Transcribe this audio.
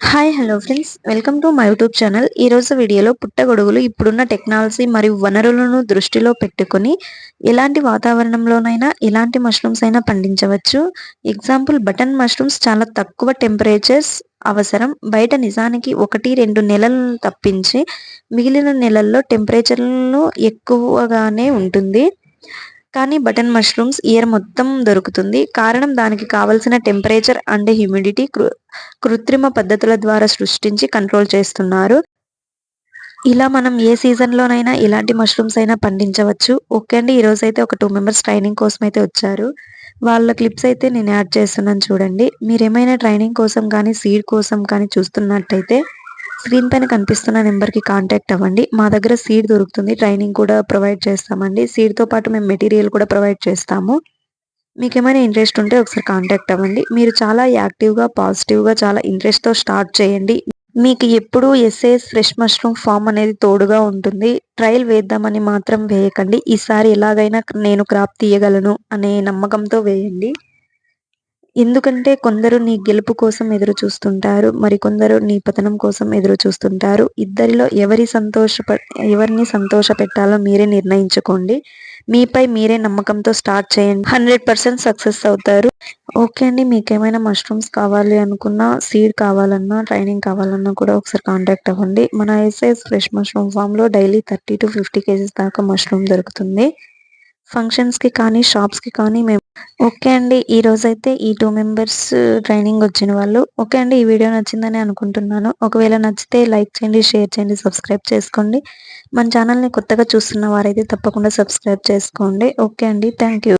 Hi hello friends welcome to my YouTube channel ఈరోజు వీడియోలో పుట్టగొడుగులు ఇప్పుడున్న టెక్నాలజీ మరియు వనరులను దృష్టిలో పెట్టుకొని ఎలాంటి వాతావరణంలోనైనా ఎలాంటి మష్రూమ్స్ అయినా పండించవచ్చు. ఎగ్జాంపుల్ బటన్ మష్రూమ్స్ చాలా తక్కువ టెంపరేచర్స్ అవసరం. బయట నిజానికి ఒకటి రెండు నెలలను తప్పించి మిగిలిన నెలల్లో టెంపరేచర్లను ఎక్కువగానే ఉంటుంది. కానీ బటన్ మష్రూమ్స్ ఇయర్ మొత్తం దొరుకుతుంది. కారణం దానికి కావలసిన టెంపరేచర్ అండ్ హ్యూమిడిటీ కృత్రిమ పద్ధతుల ద్వారా సృష్టించి కంట్రోల్ చేస్తున్నారు. ఇలా మనం ఏ సీజన్లోనైనా ఎలాంటి మష్రూమ్స్ అయినా పండించవచ్చు. ఓకే అండి ఈరోజు అయితే ఒక టూ మెంబర్స్ ట్రైనింగ్ కోసం అయితే వచ్చారు. వాళ్ళ క్లిప్స్ అయితే నేను యాడ్ చేస్తున్నాను చూడండి. మీరు ఏమైనా ట్రైనింగ్ కోసం కానీ సీడ్ కోసం కానీ చూస్తున్నట్టయితే స్క్రీన్ పైన కనిపిస్తున్న నెంబర్కి కాంటాక్ట్ అవ్వండి. మా దగ్గర సీడ్ దొరుకుతుంది. ట్రైనింగ్ కూడా ప్రొవైడ్ చేస్తామండి. సీడ్తో పాటు మేము మెటీరియల్ కూడా ప్రొవైడ్ చేస్తాము. మీకు ఏమైనా ఇంట్రెస్ట్ ఉంటే ఒకసారి కాంటాక్ట్ అవ్వండి. మీరు చాలా యాక్టివ్గా పాజిటివ్గా చాలా ఇంట్రెస్ట్తో స్టార్ట్ చేయండి. మీకు ఎప్పుడు ఎస్ఏఎస్ ఫ్రెష్ మష్రూమ్ ఫామ్ అనేది తోడుగా ఉంటుంది. ట్రయల్ వేద్దామని మాత్రం వేయకండి. ఈసారి ఎలాగైనా నేను క్రాప్ తీయగలను అనే నమ్మకంతో వేయండి. ఎందుకంటే కొందరు నీ గెలుపు కోసం ఎదురు చూస్తుంటారు మరికొందరు నీ పతనం కోసం ఎదురు చూస్తుంటారు. ఇద్దరిలో ఎవరి సంతోష ఎవరిని సంతోష పెట్టాలో మీరే నిర్ణయించుకోండి. మీపై మీరే నమ్మకంతో స్టార్ట్ చేయండి. హండ్రెడ్ పర్సెంట్ సక్సెస్ అవుతారు. ఓకే అండి మీకు ఏమైనా మష్రూమ్స్ కావాలి అనుకున్నా సీడ్ కావాలన్నా ట్రైనింగ్ కావాలన్నా కూడా ఒకసారి కాంటాక్ట్ అవ్వండి. మన ఎస్ఎస్ ఫ్రెష్ మష్రూమ్ ఫామ్లో daily thirty to fifty KGs దాకా మష్రూమ్ దొరుకుతుంది. ఫంక్షన్స్కి కానీ షాప్స్కి కానీ మేము ఓకే అండి. ఈ రోజైతే ఈ టూ మెంబర్స్ ట్రైనింగ్ వచ్చిన వాళ్ళు ఓకే అండి. ఈ వీడియో నచ్చిందని అనుకుంటున్నాను. ఒకవేళ నచ్చితే లైక్ చేయండి షేర్ చేయండి సబ్స్క్రైబ్ చేసుకోండి. మన ఛానల్ని కొత్తగా చూస్తున్న వారైతే తప్పకుండా సబ్స్క్రైబ్ చేసుకోండి. ఓకే అండి. Thank you.